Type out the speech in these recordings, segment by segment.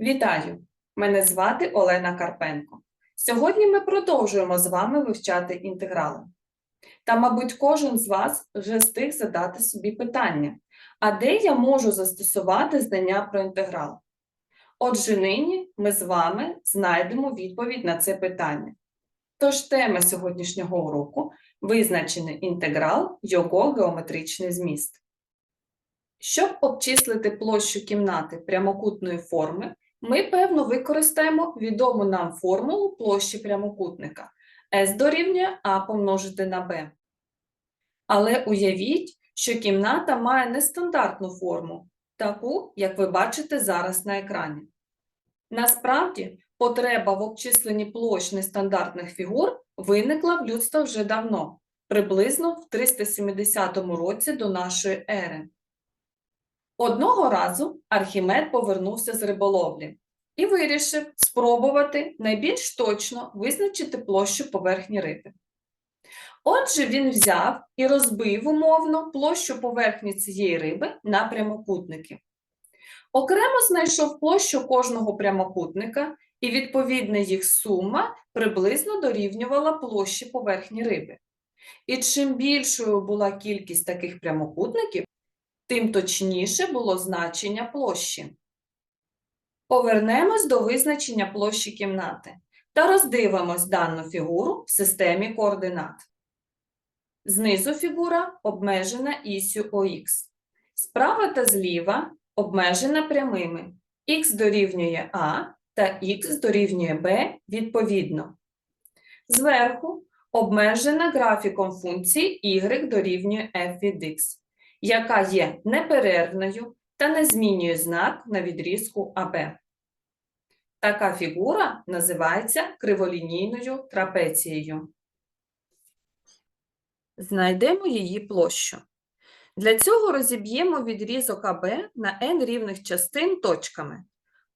Вітаю! Мене звати Олена Карпенко. Сьогодні ми продовжуємо з вами вивчати інтеграли. Та, мабуть, кожен з вас вже встиг задати собі питання: а де я можу застосувати знання про інтеграл? Отже, нині ми з вами знайдемо відповідь на це питання. Тож тема сьогоднішнього уроку визначений інтеграл, його геометричний зміст. Щоб обчислити площу кімнати прямокутної форми, ми, певно, використаємо відому нам формулу площі прямокутника S дорівнює А помножити на Б. Але уявіть, що кімната має нестандартну форму, таку, як ви бачите зараз на екрані. Насправді, потреба в обчисленні площ нестандартних фігур виникла в людства вже давно, приблизно в 370 році до нашої ери. Одного разу Архімед повернувся з риболовлі і вирішив спробувати найбільш точно визначити площу поверхні риби. Отже, він взяв і розбив умовно площу поверхні цієї риби на прямокутники. Окремо знайшов площу кожного прямокутника, і відповідна їх сума приблизно дорівнювала площі поверхні риби. І чим більшою була кількість таких прямокутників, тим точніше було значення площі. Повернемось до визначення площі кімнати та роздивимось дану фігуру в системі координат. Знизу фігура обмежена ісю ОХ. Справа та зліва обмежена прямими. Х дорівнює А та Х дорівнює Б відповідно. Зверху обмежена графіком функції y дорівнює f від x яка є неперервною та не змінює знак на відрізку АБ. Така фігура називається криволінійною трапецією. Знайдемо її площу. Для цього розіб'ємо відрізок АБ на n рівних частин точками.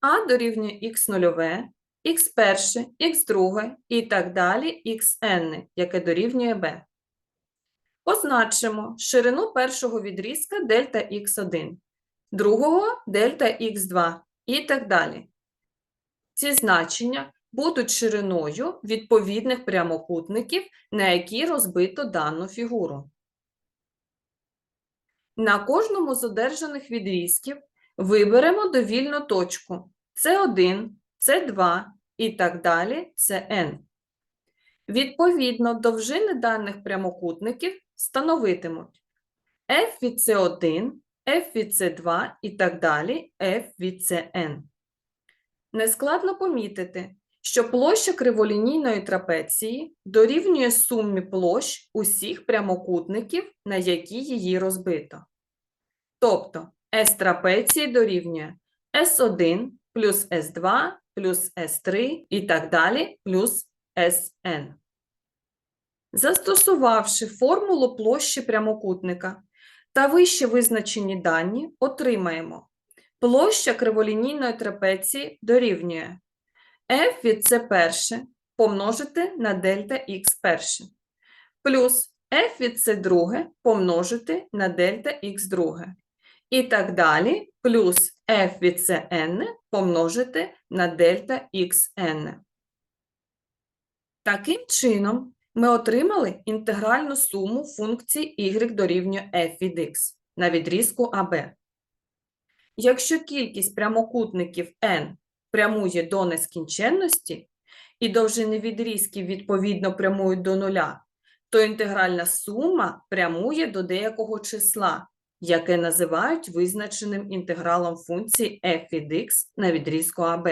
А дорівнює х0, х1, х2 і так далі xn, яке дорівнює b. Позначимо ширину першого відрізка дельта х1, другого дельта х2 і так далі. Ці значення будуть шириною відповідних прямокутників, на які розбито дану фігуру. На кожному з одержаних відрізків виберемо довільну точку С1, С2 і так далі Сн. Відповідно, довжини даних прямокутників становитимуть f від c1, f від c2 і так далі f від cn. Нескладно помітити, що площа криволінійної трапеції дорівнює сумі площ усіх прямокутників, на які її розбито. Тобто S трапеції дорівнює S1 плюс S2 плюс S3 і так далі плюс Sn. Застосувавши формулу площі прямокутника та вище визначені дані, отримаємо площа криволінійної трапеції дорівнює f від c перше помножити на дельта х перше, плюс f від c друге помножити на дельта х друге. І так далі, плюс f від cn помножити на дельта xn. Таким чином, ми отримали інтегральну суму функції y дорівнює f від x на відрізку АБ. Якщо кількість прямокутників n прямує до нескінченності, і довжини відрізків відповідно прямують до нуля, то інтегральна сума прямує до деякого числа, яке називають визначеним інтегралом функції f від x на відрізку АБ.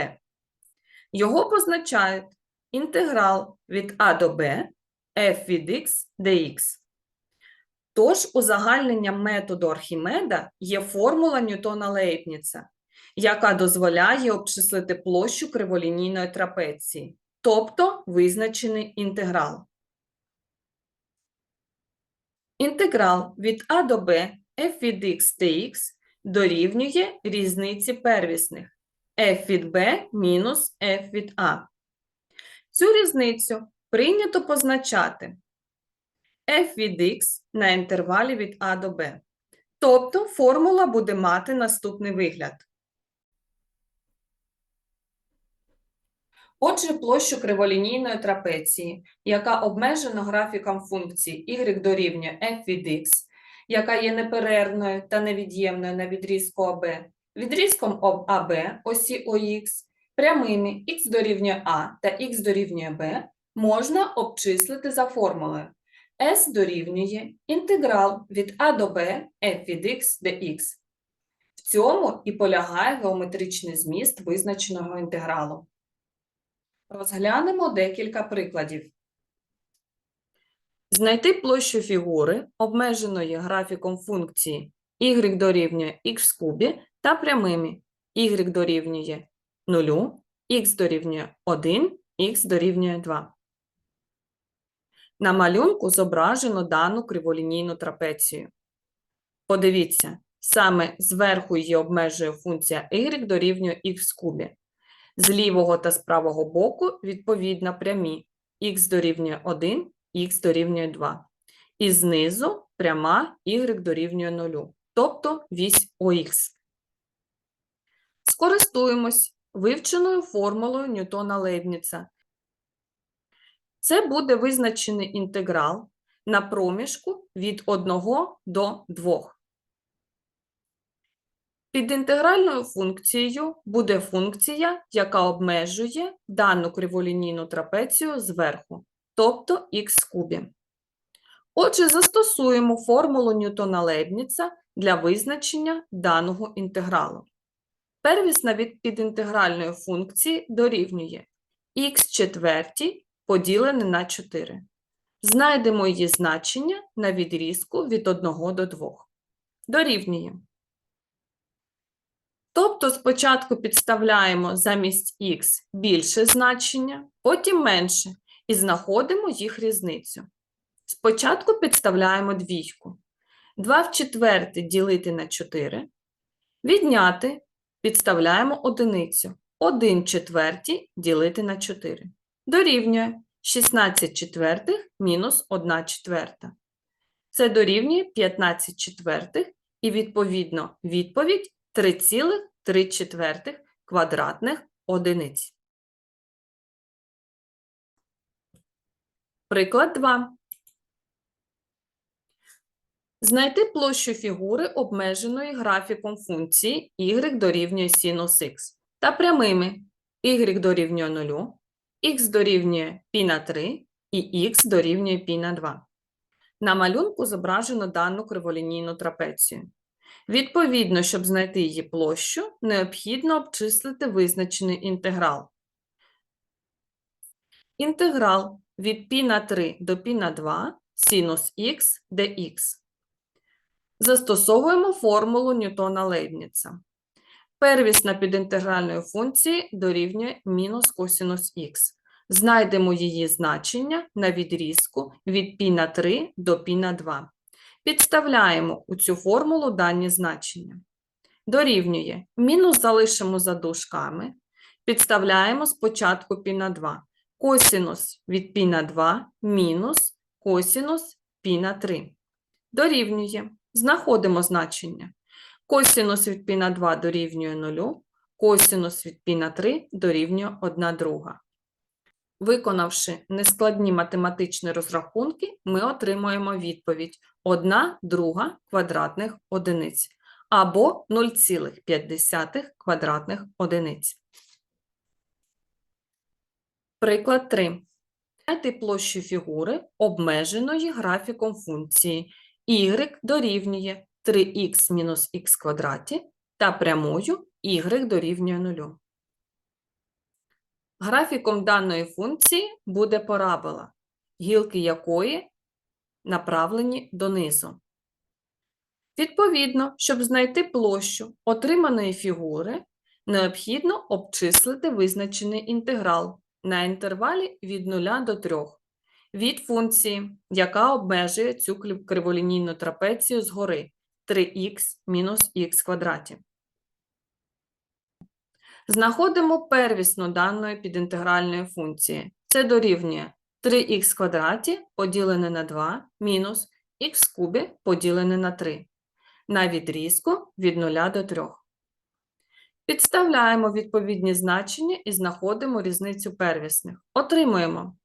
Його позначають інтеграл від А до Б f від x dx. Тож узагальненням методу Архімеда є формула Ньютона Лейбніца, яка дозволяє обчислити площу криволінійної трапеції, тобто визначений інтеграл. Інтеграл від А до Б f від x dx дорівнює різниці первісних f від b мінус f від a. Цю різницю прийнято позначати f від x на інтервалі від a до b. Тобто формула буде мати наступний вигляд. Отже, площу криволінійної трапеції, яка обмежена графіком функції y дорівнює f від x, яка є неперервною та невід'ємною на відрізку ОБ, відрізком об АБ осі ОХ, прямими x дорівнює А та x дорівнює Б, можна обчислити за формулою S дорівнює інтеграл від А до Б f від x dx. В цьому і полягає геометричний зміст визначеного інтегралу. Розглянемо декілька прикладів. Знайти площу фігури, обмеженої графіком функції y дорівнює в кубі та прямими y дорівнює 0, x дорівнює 1, x дорівнює 2. На малюнку зображено дану криволінійну трапецію. Подивіться, саме зверху її обмежує функція y дорівнює в кубі. З лівого та з правого боку відповідно прямі х дорівнює 1, х дорівнює 2. І знизу пряма y дорівнює 0, тобто вісь ОХ. Скористуємось вивченою формулою Ньютона-Лейбніца. Це буде визначений інтеграл на проміжку від 1 до 2. Під інтегральною функцією буде функція, яка обмежує дану криволінійну трапецію зверху, тобто х кубі. Отже, застосуємо формулу Ньютона-Лейбніца для визначення даного інтегралу. Первісна від підінтегральної функції дорівнює х четвертій поділене на 4. Знайдемо її значення на відрізку від 1 до 2. Дорівнює. Тобто спочатку підставляємо замість х більше значення, потім менше, і знаходимо їх різницю. Спочатку підставляємо двійку. 2 в четверте ділити на 4. Відняти підставляємо одиницю. 1 четвертій ділити на 4. Дорівнює 16 четвертих мінус 1 четверта. Це дорівнює 15 четвертих і, відповідно, відповідь 3,3 четвертих квадратних одиниць. Приклад 2. Знайти площу фігури, обмеженої графіком функції y дорівнює синус х та прямими y дорівнює 0, х дорівнює π на 3 і х дорівнює π на 2. На малюнку зображено дану криволінійну трапецію. Відповідно, щоб знайти її площу, необхідно обчислити визначений інтеграл. Інтеграл від π на 3 до π на 2 синус х dx. Застосовуємо формулу Ньютона-Лейбніца. Первісна підінтегральної функції дорівнює мінус косинус х. Знайдемо її значення на відрізку від π на 3 до π на 2. Підставляємо у цю формулу дані значення. Дорівнює. Мінус залишимо за дужками. Підставляємо спочатку π на 2. Косинус від π на 2 мінус косинус π на 3. Дорівнює. Знаходимо значення. Косинус від π на 2 дорівнює 0, косинус від π на 3 дорівнює 1 друга. Виконавши нескладні математичні розрахунки, ми отримуємо відповідь 1 друга квадратних одиниць або 0,5 квадратних одиниць. Приклад 3. Знайти площу фігури, обмеженої графіком функції y дорівнює 3х мінус х квадраті та прямою y дорівнює 0. Графіком даної функції буде парабола, гілки якої направлені донизу. Відповідно, щоб знайти площу отриманої фігури, необхідно обчислити визначений інтеграл на інтервалі від 0 до 3 від функції, яка обмежує цю криволінійну трапецію згори 3х мінус х квадраті. Знаходимо первісну даної підінтегральної функції. Це дорівнює 3х квадраті поділене на 2 мінус х кубі поділене на 3 на відрізку від 0 до 3. Підставляємо відповідні значення і знаходимо різницю первісних. Отримуємо.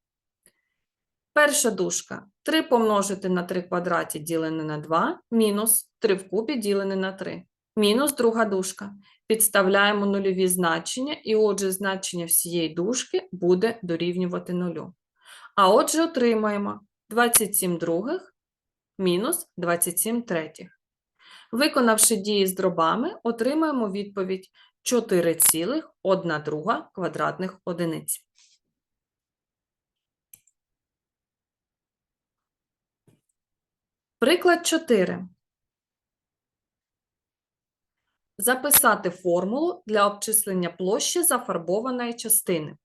Перша дужка 3 помножити на 3 квадраті ділене на 2, мінус 3 в кубі ділене на 3. Мінус друга дужка. Підставляємо нульові значення, і отже, значення всієї дужки буде дорівнювати нулю. А отже, отримаємо 27 других мінус 27 третіх. Виконавши дії з дробами, отримаємо відповідь 4,1 друга квадратних одиниць. Приклад 4. Записати формулу для обчислення площі зафарбованої частини.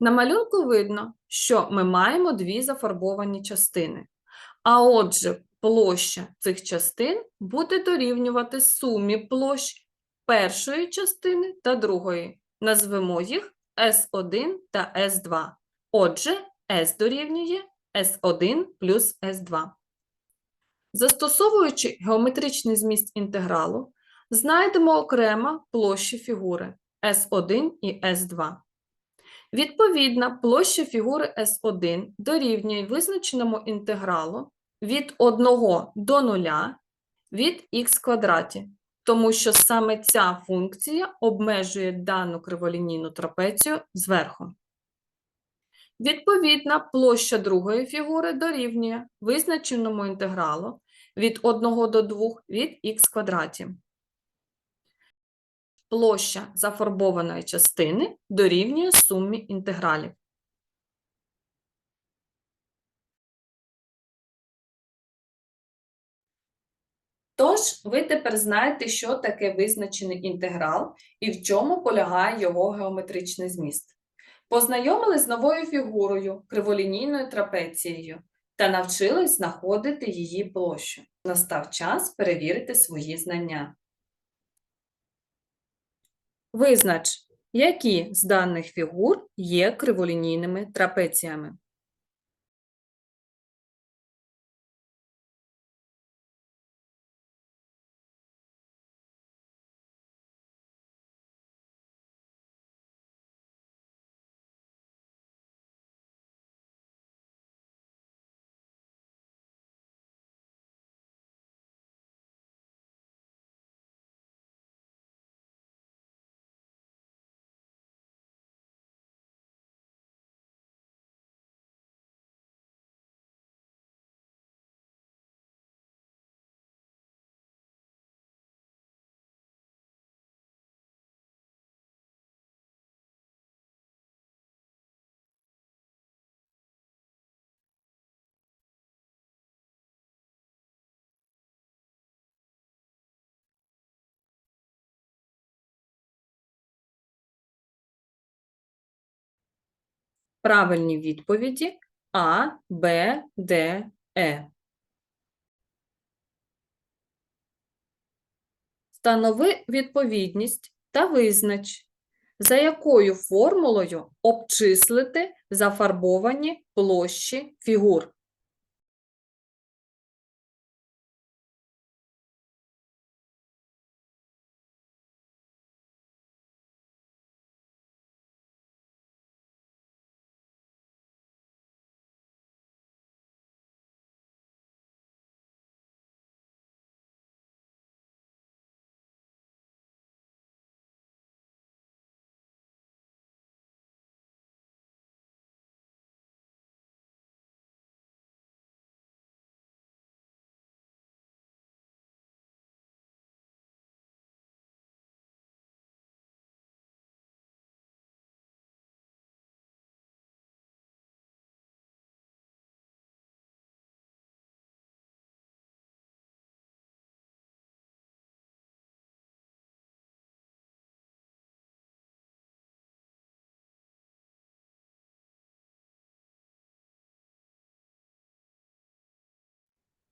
На малюнку видно, що ми маємо дві зафарбовані частини. А отже, площа цих частин буде дорівнювати сумі площ першої частини та другої. Назвемо їх S1 та S2. Отже, S дорівнює S1 плюс S2. Застосовуючи геометричний зміст інтегралу, знайдемо окремо площі фігури S1 і S2. Відповідно, площа фігури S1 дорівнює визначеному інтегралу від 1 до 0 від х квадраті, тому що саме ця функція обмежує дану криволінійну трапецію зверху. Відповідно, площа другої фігури дорівнює визначеному інтегралу від 1 до 2 від х квадраті. Площа зафарбованої частини дорівнює сумі інтегралів. Тож, ви тепер знаєте, що таке визначений інтеграл і в чому полягає його геометричний зміст. Познайомились з новою фігурою, криволінійною трапецією та навчились знаходити її площу. Настав час перевірити свої знання. Визнач, які з даних фігур є криволінійними трапеціями. Правильні відповіді А, Б, Д, Е. Встанови відповідність та визнач, за якою формулою обчислити зафарбовані площі фігур.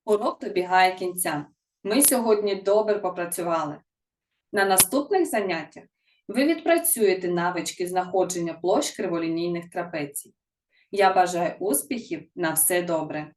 Урок добігає кінця. Ми сьогодні добре попрацювали. На наступних заняттях ви відпрацюєте навички знаходження площ криволінійних трапецій. Я бажаю успіхів на все добре!